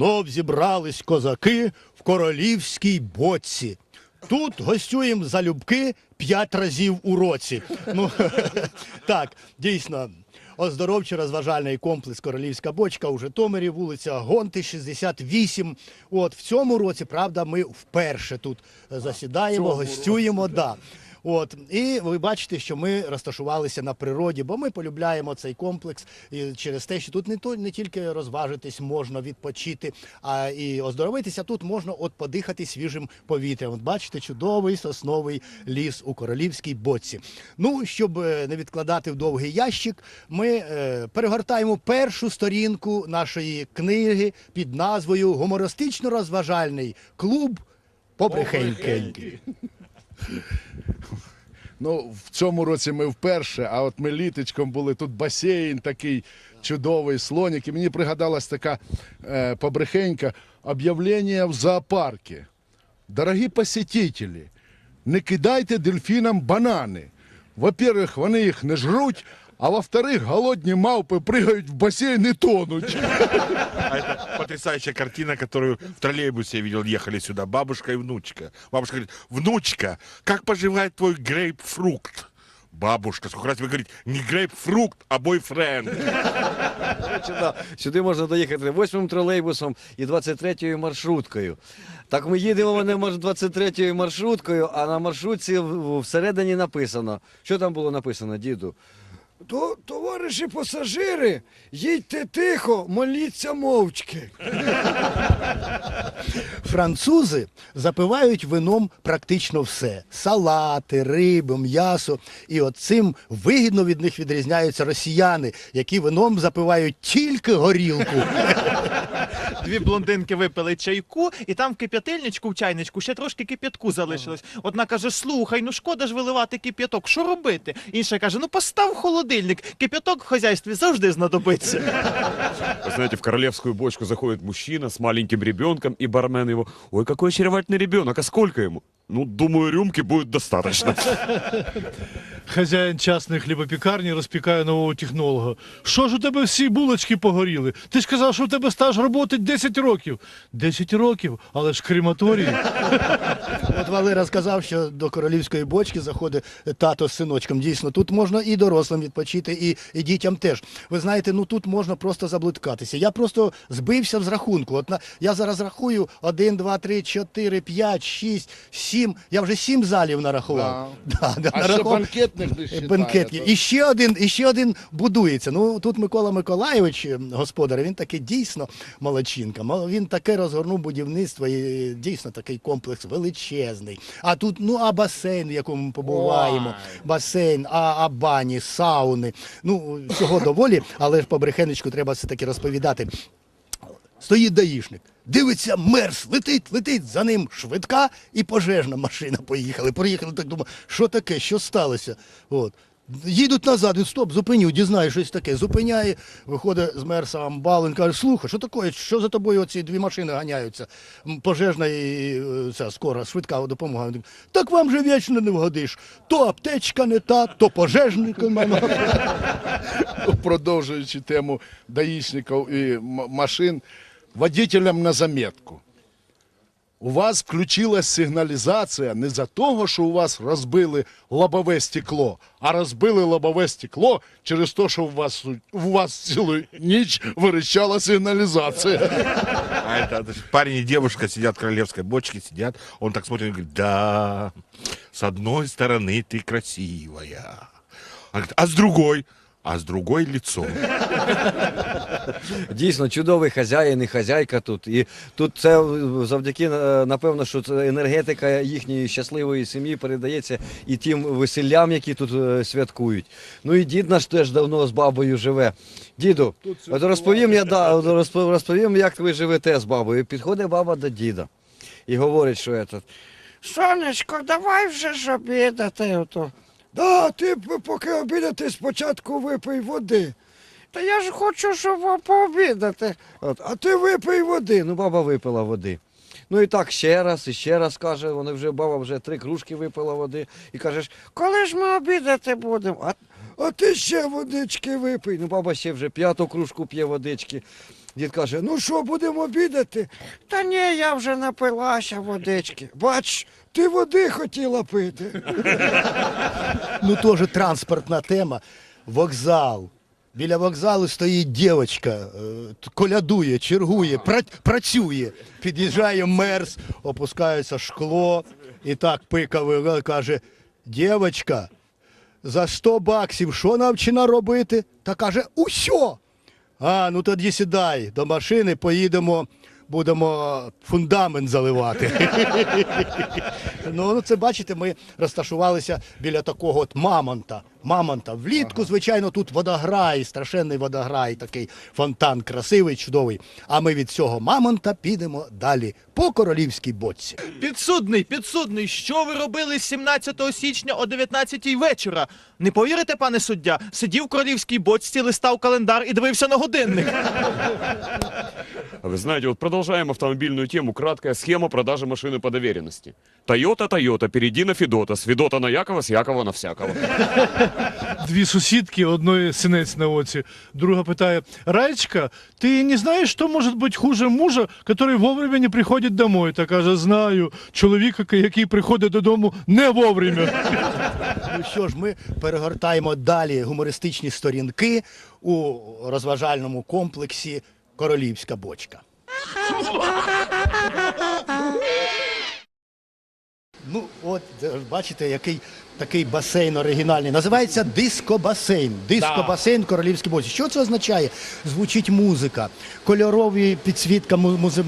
Знов зібрались козаки в королівській боці. Тут гостюємо залюбки п'ять разів у році. Ну, так, дійсно. Оздоровчо розважальний комплекс Королівська бочка у Житомирі, вулиця Гонти, 68. От в цьому році, правда, ми вперше тут засідаємо, гостюємо. Да. От і ви бачите, що ми розташувалися на природі, бо ми полюбляємо цей комплекс і через те, що тут не то не тільки розважитись можна відпочити, а і оздоровитися. Тут можна от подихати свіжим повітрям. От бачите, чудовий сосновий ліс у королівській боці. Ну щоб е, не відкладати в довгий ящик, ми е, перегортаємо першу сторінку нашої книги під назвою Гумористично-розважальний клуб Побрехенькеньки. Ну, в цьому році ми вперше, а от ми літочком були, тут басейн такий чудовий, слонік. І мені пригадалась така е, побрехенька об'явлення в зоопарку. Дорогі посетителі, не кидайте дельфінам банани. Во-первых, вони їх не жруть, а во-вторых, голодні мавпи пригають в басейн і тонуть. А это потрясающая картина, которую в троллейбусе я видел, ехали сюда, бабушка и внучка. Бабушка говорит, внучка, как поживает твой грейпфрукт? Бабушка, сколько раз вы говорите, не грейпфрукт, а бойфренд. Сюди, сюди можна доїхати восьмим тролейбусом і 23-ю маршруткою. Так ми їдемо вони може 23-ю маршруткою, а на маршрутці в- всередині написано. Що там було написано, діду? То, товариші пасажири, їдьте тихо, моліться мовчки. Французи запивають вином практично все: салати, риби, м'ясо. І от цим вигідно від них відрізняються росіяни, які вином запивають тільки горілку. Дві блондинки випили чайку, і там в кип'ятильничку, в чайничку ще трошки кип'ятку залишилось. Одна каже: слухай, ну шкода ж виливати кип'яток, що робити? Інша каже: ну постав в холодильник, кип'яток в хазяйстві завжди знадобиться. Вы знаете, в королевскую бочку заходит мужчина с маленьким ребенком, и бармен его, ой, какой очаровательный ребенок, а сколько ему? Ну, думаю, рюмки будет достаточно. Хазяїн частної хлібопікарні розпікає нового технолога. Що ж у тебе всі булочки погоріли? Ти ж казав, що у тебе стаж роботи 10 років. 10 років, але ж крематорій. От Валера сказав, що до королівської бочки заходить тато з синочком. Дійсно, тут можна і дорослим відпочити, і, і дітям теж. Ви знаєте, ну тут можна просто заблудкатися. Я просто збився з рахунку. От на, я зараз рахую 1, 2, 3, 4, 5, 6, 7. Я вже 7 залів нарахував. Да, да, А ще банкетних не Банкетні. І ще один, і ще один будується. Ну тут Микола Миколайович, е, господар, він таки дійсно молодчинка. Він таке розгорнув будівництво і дійсно такий комплекс величезний. А тут, ну, а басейн, в якому ми побуваємо, басейн, а, а бані, сауни. Ну, всього доволі, але ж по брехенечку треба все таки розповідати. Стоїть даїшник. Дивиться, мерз, летить, летить, за ним швидка і пожежна машина поїхали. Приїхали, так думаю, що таке, що сталося? От. Їдуть назад, він стоп, зупиню, дізнаю щось таке. Зупиняє, виходить з мерса амбал, каже, слухай, що таке, що за тобою оці дві машини ганяються? Пожежна і ця скора, швидка допомога. Так вам же вічно не вгодиш. То аптечка не та, то пожежник. продовжуючи тему даїшників і машин, водителям на заметку. У вас включилась сигналізація не за того, що у вас розбили лобове стекло, а розбили лобове стекло через те, що у вас, у вас цілу ніч вирішала сигналізація. А это, это ж парень и девушка сидят в королевской бочке, сидят, он так смотрит и говорит, да, с одной стороны ты красивая. Она говорит, а с другой? А с другой лицо. Дійсно, чудовий хазяїн і хазяйка тут. І тут це завдяки, е, напевно, що це енергетика їхньої щасливої сім'ї передається і тим весіллям, які тут е, святкують. Ну і дід наш теж давно з бабою живе. Діду, от розповім я, да, от розповім, як ви живете з бабою. Підходить баба до діда і говорить, що це. Сонечко, давай вже ж обідати. Ото. Да, ти поки обідати спочатку випий води. Та я ж хочу, щоб пообідати. От, а ти випий води. Ну, баба випила води. Ну і так ще раз, і ще раз каже, вони вже баба вже три кружки випила води. І кажеш, Коли ж ми обідати будемо? А, а ти ще водички випий. Ну, баба ще вже п'яту кружку п'є водички. Дід каже, ну що, будемо обідати? Та ні, я вже напилася водички. Бач, ти води хотіла пити. Ну, теж транспортна тема. Вокзал. Біля вокзалу стоїть дівчинка, е, колядує, чергує, пра- працює. Під'їжджає мерз, опускається шкло і так пикаве каже: дівчинка, за 100 баксів що навчена робити? Та каже, усьо. А, ну тоді сідай до машини, поїдемо, будемо фундамент заливати. Ну, ну це бачите, ми розташувалися біля такого от мамонта. Мамонта. Влітку, звичайно, тут водограй, страшенний водограй, такий фонтан красивий, чудовий. А ми від цього мамонта підемо далі по королівській боці. Підсудний, підсудний, що ви робили 17 січня о 19 вечора? Не повірите, пане суддя, сидів в королівській бочці, листав календар і дивився на годинник. Вы знаете, вот продолжаем автомобильную тему. Краткая схема продажи машины по доверенности. Тойота, Тойота, перейди на Федота. С Федота на Якова, с Якова на всякого. Дві сусідки, одної синець на оці. Друга питає: Раєчка, ти не знаєш, що може бути хуже мужа, який вовремя не приходить домой? Та каже, знаю. Чоловіка, який приходить додому не вовремя. Ну що ж, ми перегортаємо далі гумористичні сторінки у розважальному комплексі Королівська бочка. Ну, от бачите, який такий басейн оригінальний. Називається диско-басейн. Диско-басейн королівській бочці. Що це означає? Звучить музика, кольорові підсвітка,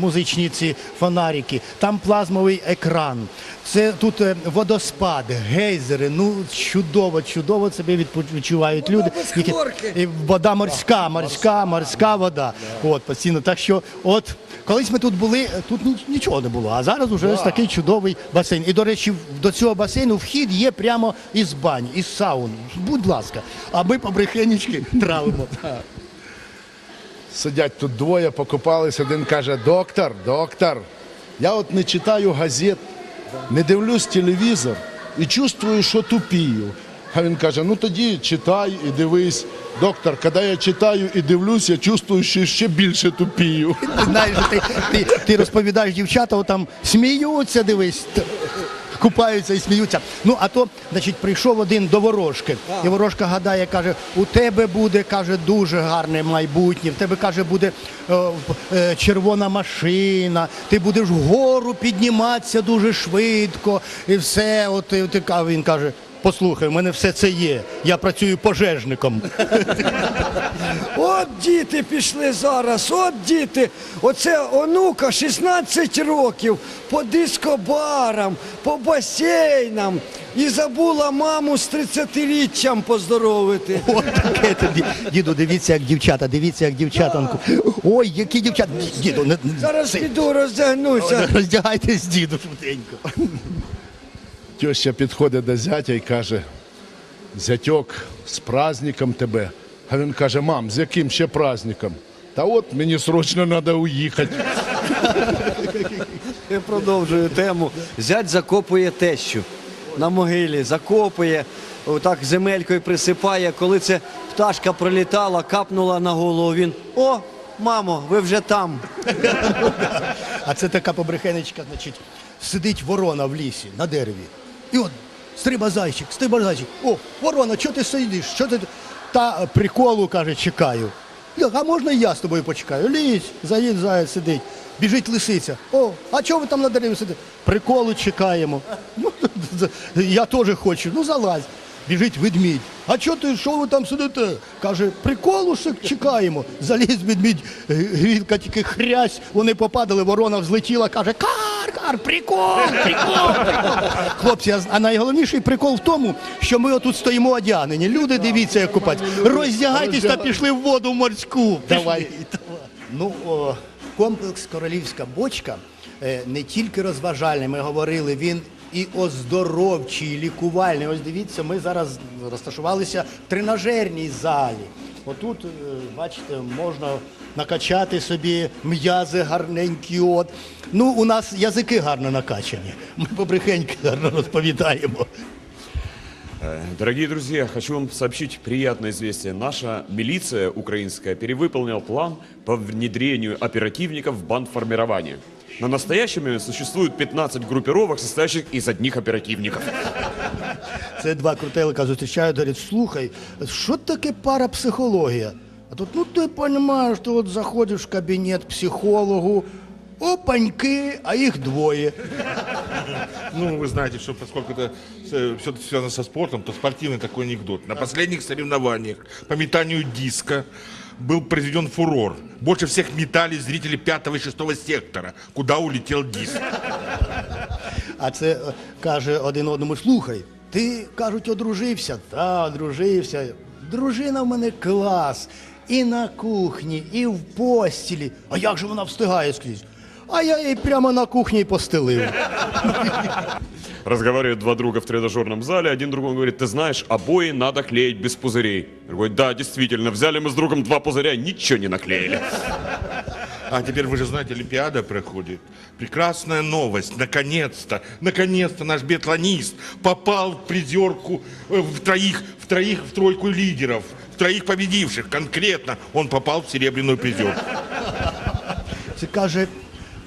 музичні ці фонарики, там плазмовий екран. Це тут е, водоспад, гейзери. Ну чудово, чудово себе відчувають люди. без які- і вода морська, морська, морська вода. От постійно. Так що, от колись ми тут були, тут нічого не було. А зараз уже ось такий чудовий басейн. І до речі, до цього басейну вхід є прямо із бані, із саун. Будь ласка, а ми побрехенічки травимо. Сидять тут двоє, покопались, один каже, доктор, доктор, я от не читаю газет, не дивлюсь телевізор і чувствую, що тупію. А він каже, ну тоді читай і дивись. Доктор, коли я читаю і дивлюсь, я чувствую, що ще більше тупію. Ти знаєш, ти, ти, ти розповідаєш дівчата, там сміються, дивись. Купаються і сміються. Ну, а то, значить, прийшов один до ворожки. І ворожка гадає, каже, у тебе буде, каже, дуже гарне майбутнє, в тебе, каже, буде е, е, червона машина, ти будеш вгору підніматися дуже швидко, і все. От, і, от, він каже, послухай, у мене все це є. Я працюю пожежником. От діти пішли зараз, от діти. Оце онука 16 років по дискобарам, по басейнам. І забула маму з 30-річчям поздоровити. От таке тобі. Діду, дивіться, як дівчата, дивіться, як дівчатанку. Ой, які дівчата. Діду, не, Зараз піду роздягнуся. роздягайтесь, діду, швиденько. Теща підходить до зятя і каже: зятьок, з праздником тебе. А він каже, мам, з яким ще праздником? Та от мені срочно треба уїхати. Я продовжую тему. Зять закопує тещу на могилі, закопує, отак земелькою присипає. Коли це пташка прилітала, капнула на голову, він о, мамо, ви вже там. А це така побрехенечка, значить, сидить ворона в лісі на дереві. І от стриба зайчик, стриба зайчик. О, ворона, чого ти сидиш? Що ти? Та приколу, каже, чекаю. А можна і я з тобою почекаю? Лізь, заїдь, заяць сидить. Біжить лисиця. О, а чого ви там на дереві сидите? Приколу чекаємо. Ну, я теж хочу. Ну залазь. Біжить ведмідь. А чого ти, що ви там сидите? Каже, приколу чекаємо. Заліз ведмідь, г- тільки хрясь, вони попадали, ворона взлетіла, каже, кар, кар, прикол, прикол, прикол. Хлопці, а найголовніший прикол в тому, що ми отут стоїмо одягнені. Люди, дивіться, як купать. Роздягайтесь та пішли в воду морську. Давай. Ну, о, комплекс Королівська бочка е, не тільки розважальний, ми говорили, він і оздоровчий, лікувальний. Ось дивіться, ми зараз розташувалися в тренажерній залі. Отут, е, бачите, можна накачати собі м'язи гарненькі. От. Ну, у нас язики гарно накачані. Ми побрехеньки гарно розповідаємо. Э, Дорогие друзья, хочу вам сообщить приятное известие. Наша милиция украинская перевыполнила план по внедрению оперативников в бандформирование. На настоящий момент существует 15 группировок, состоящих из одних оперативников. Це два крутелика зустрічають, говорять, слухай, що таке парапсихологія? А тут, ну ти розумієш, ти от заходиш в кабінет психологу, опаньки, а їх двоє. Ну, вы знаете, что поскольку это все связано со спортом, то спортивный такой анекдот. На последних соревнованиях по метанию диска был произведен фурор. Больше всех метали зрители пятого и шестого сектора, куда улетел диск. А це е, каже один одному: слухай, ти кажуть, одружився? Та, одружився. Дружина в мене клас. І на кухні, і в постілі. А як же вона встигає скрізь? А я їй прямо на кухні й постелив. Разговаривают два друга в тренажерном зале, один другому говорит, ты знаешь, обои надо клеить без пузырей. Другой, да, действительно, взяли мы с другом два пузыря, ничего не наклеили. А теперь вы же знаете, Олимпиада проходит. Прекрасная новость. Наконец-то, наконец-то наш биатлонист попал в призерку э, в троих, в троих, в тройку лидеров, в Троих победивших. Конкретно он попал в серебряную призерку. Це каже: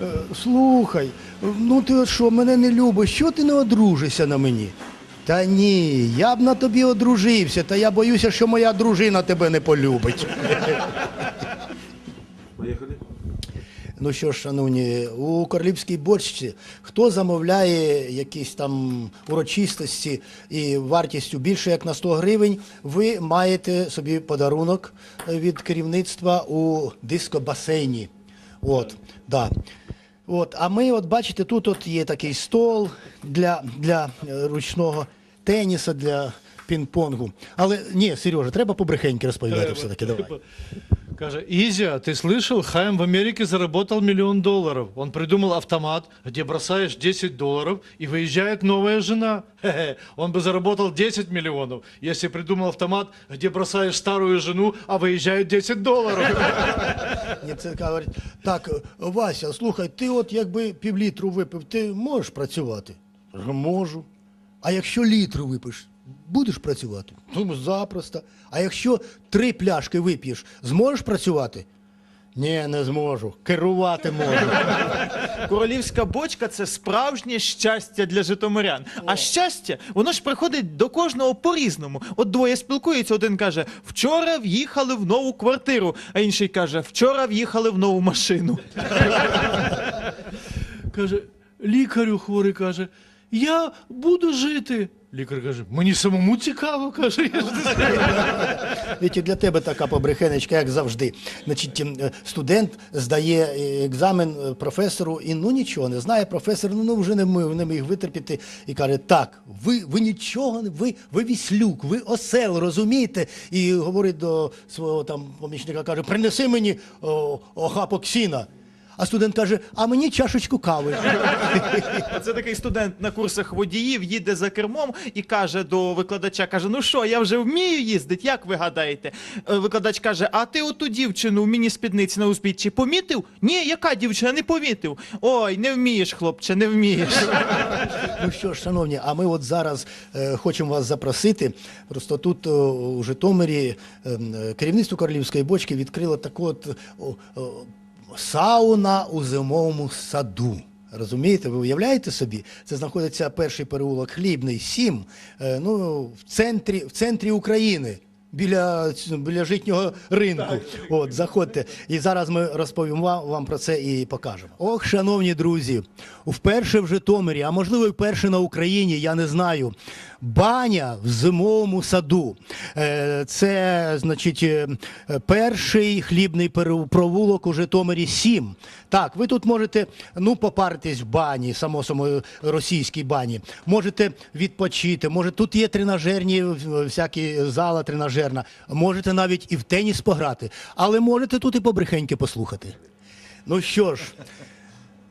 «Е, слухай, ну ти от що, мене не любиш, що ти не одружишся на мені? Та ні, я б на тобі одружився, та я боюся, що моя дружина тебе не полюбить. Ну що ж, шановні, у королівській борщці хто замовляє якісь там урочистості і вартістю більше як на 100 гривень, ви маєте собі подарунок е, від керівництва у дискобасейні. От, да. От, а ми, от бачите, тут от є такий стол для, для е, ручного теніса, для пінг-понгу. Але ні, Сережа, треба побрехеньки розповідати все-таки. Давай. Каже, Изя, ты слышал, Хайм в Америке заработал миллион долларов. Он придумал автомат, где бросаешь 10 долларов и выезжает новая жена. Хе-хе. Он бы заработал 10 миллионов, если придумал автомат, где бросаешь старую жену, а выезжает 10 долларов. Ні, це говорить, так, Вася, слухай, ти от якби півлітру випив, ти можеш працювати? Кажу, Можу. А якщо літру випиш, будеш працювати? Ну, запросто. А якщо три пляшки вип'єш, зможеш працювати? Ні, не зможу. Керувати можу. Королівська бочка це справжнє щастя для житомирян. А щастя, воно ж приходить до кожного по-різному. От двоє спілкуються, один каже: вчора в'їхали в нову квартиру, а інший каже, вчора в'їхали в нову машину. Каже, лікарю хворий каже, я буду жити. Лікар каже, мені самому цікаво, каже. я ж не знаю». Вітя, для тебе така побрехенечка, як завжди. Значить, ем, е, студент здає е, екзамен е, професору і ну нічого не знає. Професор ну, ну вже не мив, не міг витерпіти і каже: так, ви, ви нічого не ви, ви віслюк, ви осел, розумієте? І говорить до свого там помічника, каже: принеси мені о, охапок сіна. А студент каже: а мені чашечку кави. Це такий студент на курсах водіїв їде за кермом і каже до викладача: каже: Ну що, я вже вмію їздити, як ви гадаєте? Е, Викладач каже: А ти оту дівчину в міні-спідниці на узбіччі помітив? Ні, яка дівчина не помітив? Ой, не вмієш, хлопче, не вмієш. Ну що ж, шановні, а ми от зараз е, хочемо вас запросити. Просто тут о, у Житомирі е, е, керівництво королівської бочки відкрило таку от о, о, сауна у зимовому саду. Розумієте, ви уявляєте собі? Це знаходиться перший переулок Хлібний, 7, е, ну, в центрі, в центрі України. Біля, біля житнього ринку. От, заходьте. І зараз ми розповімо вам, вам про це і покажемо. Ох, шановні друзі, вперше в Житомирі, а можливо, вперше на Україні, я не знаю. Баня в зимовому саду. Е, Це, значить, е, перший хлібний провулок у Житомирі 7. Так, ви тут можете ну, попаритись в бані, само собою російській бані. Можете відпочити, може тут є тренажерні всякі зала тренажерна. Можете навіть і в теніс пограти, але можете тут і побрехеньки послухати. Ну що ж,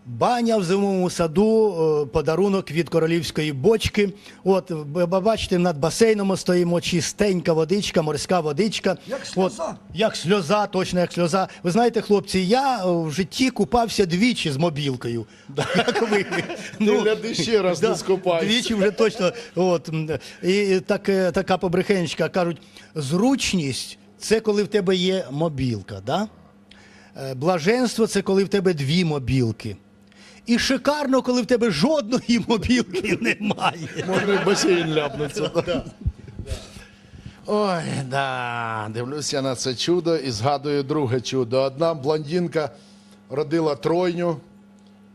Баня в зимовому саду, е, подарунок від королівської бочки. От, бачите, над басейном ми стоїмо, чистенька водичка, морська водичка. Як сльоза. От, як сльоза, точно як сльоза. Ви знаєте, хлопці, я е, в житті купався двічі з мобілкою. Як ви. Ну, гляди ще раз, не скупайся. Двічі вже точно. От, і так, е, така побрехенечка. Кажуть, зручність це коли в тебе є мобілка. Да? Блаженство це коли в тебе дві мобілки. І шикарно, коли в тебе жодної мобілки немає. Можна в басейн ляпнутися. Ой, да. Дивлюся на це чудо і згадую друге чудо. Одна блондинка родила тройню,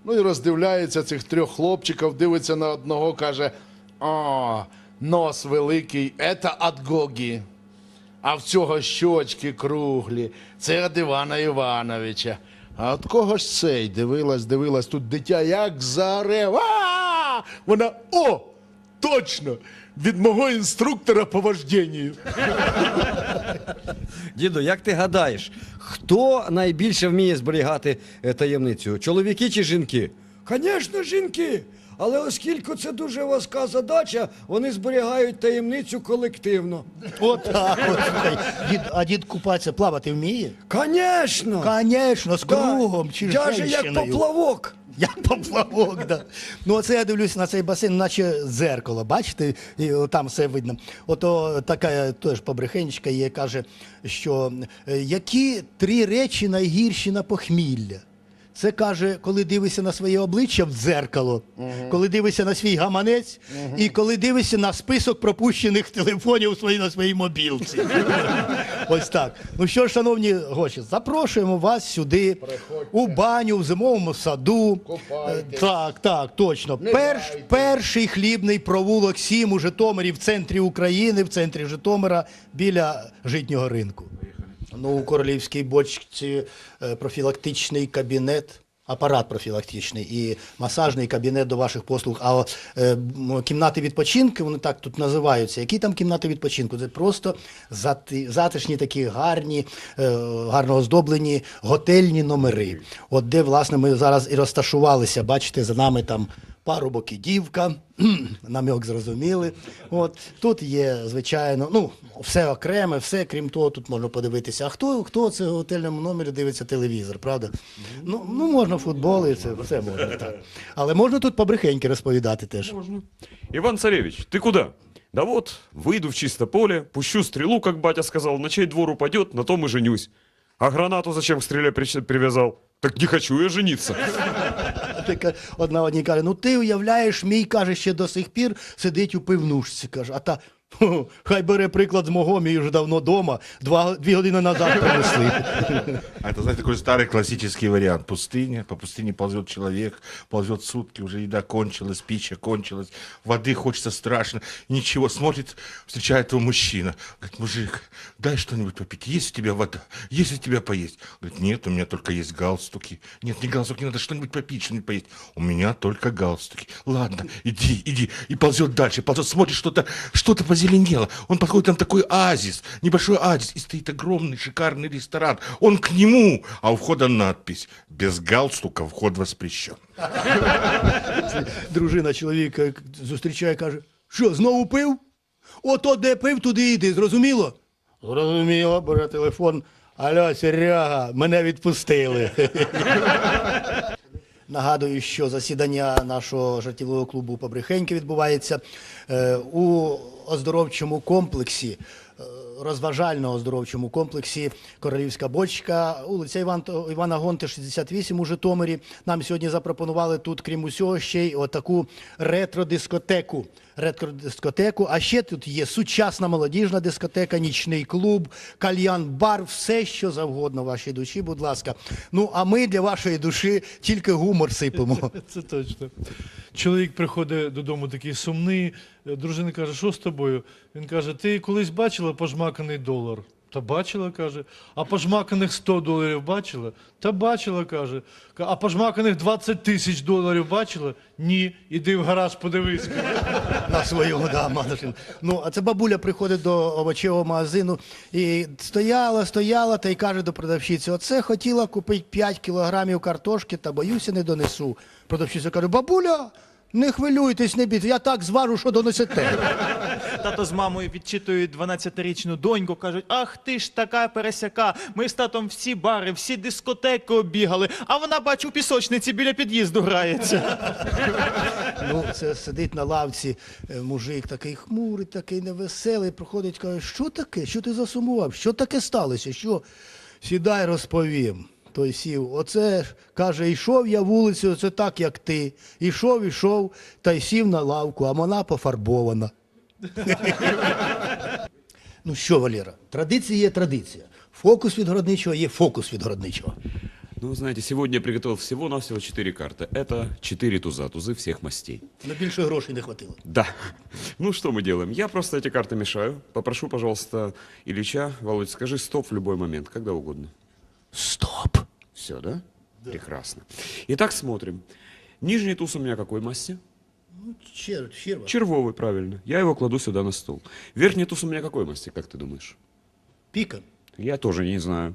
ну і роздивляється цих трьох хлопчиків, дивиться на одного, каже: О, нос великий, це від Гогі. А в цього щочки круглі. Це від Івана Івановича. А от кого ж цей? Дивилась, дивилась, тут дитя як зарев. А! Вона о! Точно! Від мого інструктора по вожденню. Діду, як ти гадаєш, хто найбільше вміє зберігати е, таємницю? Чоловіки чи жінки? Звісно, жінки. Але оскільки це дуже важка задача, вони зберігають таємницю колективно. От так. От, дід, а дід купатися плавати вміє? Звісно. Звісно, з кругом чи Даже як женщиною. поплавок. Як поплавок, да. Ну, оце я дивлюся на цей басейн, наче зеркало, бачите, і там все видно. Ото така теж побрехенечка є, каже, що е, які три речі найгірші на похмілля? Це каже, коли дивишся на своє обличчя в дзеркало, коли дивишся на свій гаманець, і коли дивишся на список пропущених телефонів свої на своїй мобілці. Ось так. Ну що ж, шановні гості, запрошуємо вас сюди, у баню, в зимовому саду. Купайтесь. Е, Так, так, точно. Перш, перший хлібний провулок 7 у Житомирі в центрі України, в центрі Житомира, біля житнього ринку. Ну, у королівській бочці е, профілактичний кабінет. Апарат профілактичний і масажний кабінет до ваших послуг. А е, кімнати відпочинку, вони так тут називаються. Які там кімнати відпочинку? Це просто зати- затишні такі гарні, е, гарно оздоблені готельні номери. От де, власне, ми зараз і розташувалися. Бачите, за нами там парубок і дівка. Намек зрозуміли. От тут є, звичайно, ну все окреме, все крім того, тут можна подивитися. А хто хто це в готельному номері дивиться телевізор, правда? Ну, ну можна футбол, і це все можна так. Але можна тут побрехеньки розповідати теж. Иван Царевич, ты куда? Да вот, выйду в чисто поле, пущу стрелу, как батя сказал, на чей двор упадет, на том и женюсь. А гранату зачем к стреле при- привязал? Так не хочу я жениться. Така одна одній каже: ну ти уявляєш, мій каже, ще до сих пір сидить у пивнушці. каже, а та. «Хо, Хай бере приклад з мого, мій вже давно дома, два, дві години назад принесли. А это, знаете, такой старый классический вариант. Пустыня, по пустыне ползет человек, ползет сутки, уже еда кончилась, пища кончилась, воды хочется страшно. Ничего, смотрит, встречает его мужчина. Говорит, мужик, дай что-нибудь попить. Есть у тебя вода? Есть у тебя поесть? Говорит, нет, у меня только есть галстуки. Нет, не галстуки, надо что-нибудь попить, что-нибудь поесть. У меня только галстуки. Ладно, иди, иди. И ползет дальше, ползет, смотрит, что-то что-то позеленело. Он подходит, там такой оазис, небольшой оазис, и стоит огромный шикарный ресторан. Он к нему, а у входа надпись «Без галстука вход воспрещен». Дружина чоловіка зустрічає, каже: що, знову пив? Ото де пив, туди йди, зрозуміло? Зрозуміло, бере телефон. Алло, Серега, мене відпустили. Нагадую, що засідання нашого жартівливого клубу Побрехеньки відбувається е, у оздоровчому комплексі, е, розважально-оздоровчому комплексі Королівська бочка, вулиця Іван, Івана Гонти, 68 у Житомирі. Нам сьогодні запропонували тут, крім усього, ще й отаку ретро-дискотеку. Ретро-дискотеку. А ще тут є сучасна молодіжна дискотека, нічний клуб, кальян-бар, все, що завгодно вашій душі, будь ласка. Ну, а ми для вашої душі тільки гумор сипемо. Це точно. Чоловік приходить додому такий сумний. Дружина каже, що з тобою? Він каже: Ти колись бачила пожмаканий долар? Та бачила, каже. А пожмаканих 100 доларів бачила? Та бачила, каже. А пожмаканих 20 тисяч доларів бачила? Ні. Іди в гараж, подивись. на свою да, машину. Ну, а це бабуля приходить до овочевого магазину і стояла, стояла та й каже до продавщиці: оце хотіла купити 5 кілограмів картошки, та боюся, не донесу. Продавщиця каже: бабуля, не хвилюйтесь, не бійтесь, я так зважу, що донесете. Тато з мамою відчитують 12-річну доньку, кажуть: ах ти ж така пересяка. Ми з татом всі бари, всі дискотеки обігали, а вона, бачу, у пісочниці біля під'їзду грається. Ну, це сидить на лавці е, мужик, такий хмурий, такий невеселий, проходить, каже, що таке? Що ти засумував? Що таке сталося? Що? Сідай, розповім. Той сів. Оце каже, йшов я вулицею, це так, як ти. Ішов, ішов, та й сів на лавку, а вона пофарбована. ну що, Валера, традиція є традиція. Фокус від городничого є фокус від городничого. Ну, знаете, сегодня я приготовил всего-навсего 4 карты. Это 4 туза, тузы всех мастей. На більше грошей не хватило. Да. Ну, что мы делаем? Я просто эти карты мешаю. Попрошу, пожалуйста, Ильича, Володь, скажи стоп в любой момент, когда угодно. Стоп! Все, да? Прекрасно. Итак, смотрим. Нижний туз у меня какой масти? Чер, черва. Червовый, правильно. Я его кладу сюда на стол. Верхний туз у меня какой масти, как ты думаешь? Піка. Я тоже не знаю.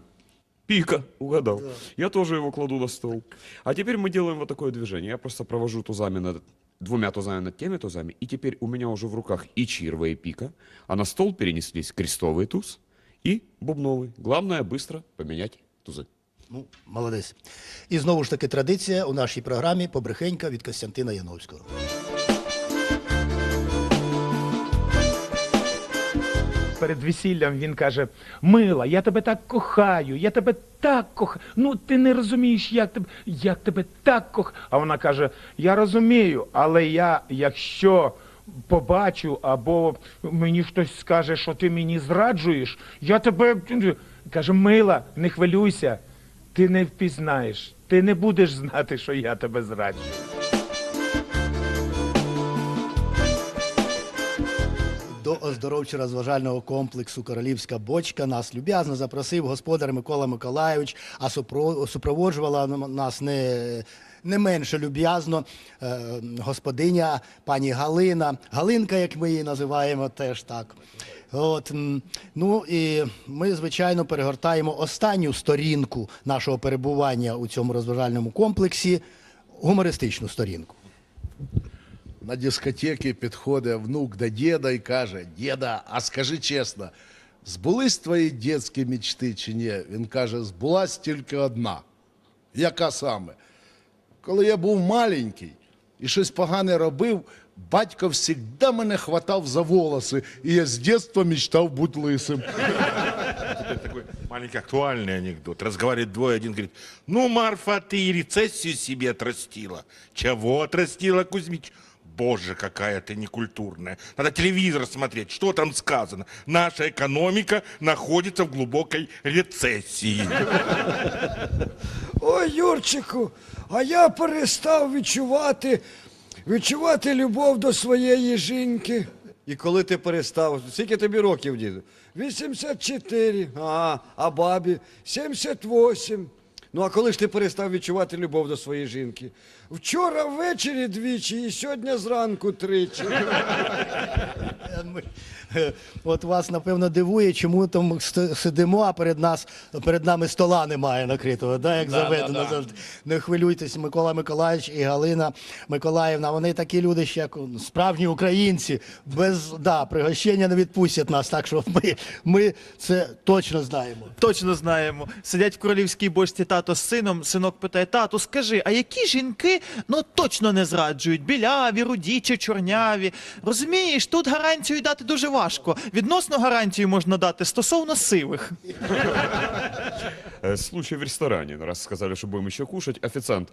Пика, угадал. Я тоже его кладу на стол. А теперь мы делаем вот такое движение. Я просто провожу тузами над двумя тузами над теми тузами, и теперь у меня уже в руках и чирва, и пика, а на стол перенеслись крестовый туз и бубновый. Главное быстро поменять тузы. Ну, молодець. І знову ж таки традиція у нашій програмі Побрехенька від Костянтина Яновського. Перед весіллям він каже: Мила, я тебе так кохаю, я тебе так кохаю. Ну ти не розумієш, як тебе, як тебе так кохаю. А вона каже: Я розумію, але я, якщо побачу, або мені хтось скаже, що ти мені зраджуєш, я тебе каже, мила, не хвилюйся, ти не впізнаєш, ти не будеш знати, що я тебе зраджую. Оздоровчо-розважального комплексу Королівська бочка нас люб'язно запросив господар Микола Миколайович, а супро- супроводжувала нас не. Не менше люб'язно е, господиня пані Галина, Галинка, як ми її називаємо, теж так. От, ну і ми, звичайно, перегортаємо останню сторінку нашого перебування у цьому розважальному комплексі, гумористичну сторінку. На дискотеки підходить внук до діда і каже: Діда, а скажи чесно, збулись твої дитячі мечти чи ні? Він каже, збулась тільки одна. Яка саме? Коли я був маленький і щось погане робив, батько завжди мене хватав за волоси, і я з дитинства мечтав бути лисим. Маленький актуальный анекдот. Разговаривает двое, один говорит, ну, Марфа, ты и рецессию себе отрастила. Чего отрастила, Кузьмич? Боже, какая ты некультурная. Надо телевизор смотреть, что там сказано. Наша экономика находится в глубокой рецессии. Ой, Юрчику, а я перестав відчувати, відчувати любов до своєї жінки. І коли ти перестав, скільки тобі років, діду? 84, А, а бабі? 78. Ну а коли ж ти перестав відчувати любов до своєї жінки? Вчора ввечері двічі і сьогодні зранку тричі. От вас напевно дивує, чому там сидимо, а перед нас перед нами стола немає накритого, да, як заведено завжди. Не хвилюйтесь, Микола Миколаївич і Галина Миколаївна. Вони такі люди, ще як справжні українці, без да, пригощення не відпустять нас. Так що ми, ми це точно знаємо. Точно знаємо. Сидять в королівській бочці тато з сином. Синок питає: тату, скажи, а які жінки ну точно не зраджують? Біляві, руді чи чорняві? Розумієш, тут гарантію дати дуже важко. Відносно гарантію можна дати стосовно сивих. Э, Случай в ресторане. Раз сказали, что будем еще кушать. Официант.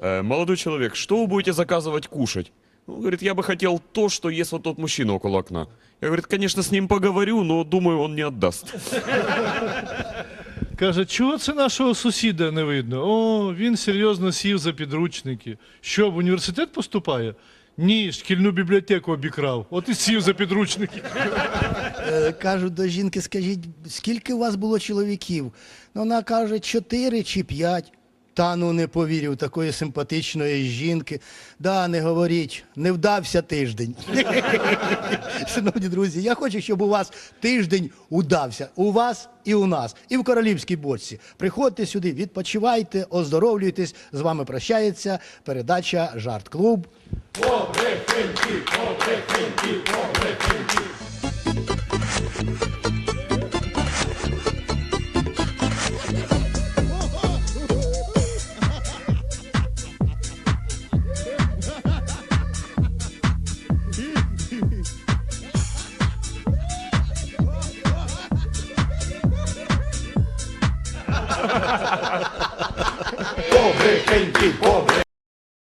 «Э, Молодой человек, что вы будете заказывать кушать? Он говорит, я бы хотел то, что ест вот тот мужчина около окна. Я, говорит, конечно, с ним поговорю, но думаю, он не отдаст. Каже, чого це нашого сусіда не видно? О, він серйозно сів за підручники. Що, в університет поступає? Ні, шкільну бібліотеку обікрав. От і сів за підручники. Е, Кажуть до жінки, скажіть, скільки у вас було чоловіків? Ну, вона каже, чотири чи п'ять. Та ну не повірив такої симпатичної жінки. Да, не говоріть, не вдався тиждень. Шановні друзі, я хочу, щоб у вас тиждень удався. У вас і у нас, і в королівській бочці. Приходьте сюди, відпочивайте, оздоровлюйтесь. З вами прощається передача Жарт Клуб. Побрехеньки, побрехеньки, побрехеньки. pobre tem que pobre.